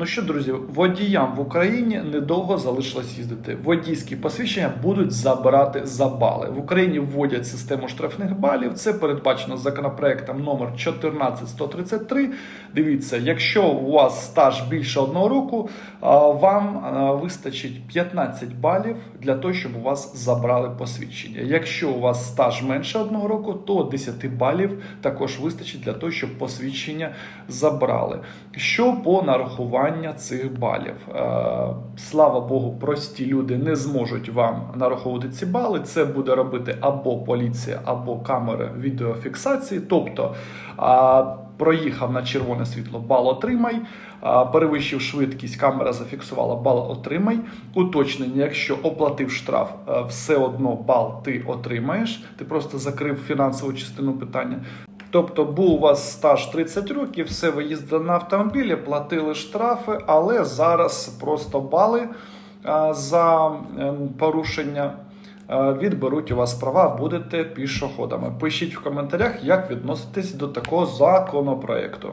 Ну що, друзі, водіям в Україні недовго залишилось їздити. Водійські посвідчення будуть забирати за бали. В Україні вводять систему штрафних балів. Це передбачено законопроектом номер 14133. Дивіться, якщо у вас стаж більше одного року, вам вистачить 15 балів для того, щоб у вас забрали посвідчення. Якщо у вас стаж менше одного року, то 10 балів також вистачить для того, щоб посвідчення забрали. Що по нарахування цих балів? Е, Слава Богу, прості люди не зможуть вам нараховувати ці бали. Це буде робити або поліція, або камери відеофіксації. Тобто проїхав на червоне світло, бал отримай. Перевищив швидкість, камера зафіксувала бал отримай. Уточнення, якщо оплатив штраф, е, все одно бал ти отримаєш. Ти просто закрив фінансову частину питання. Тобто був у вас стаж 30 років, все ви їздили на автомобілі, платили штрафи, але зараз просто бали за е, порушення відберуть у вас права, будете пішоходами. Пишіть в коментарях, як відноситись до такого законопроекту.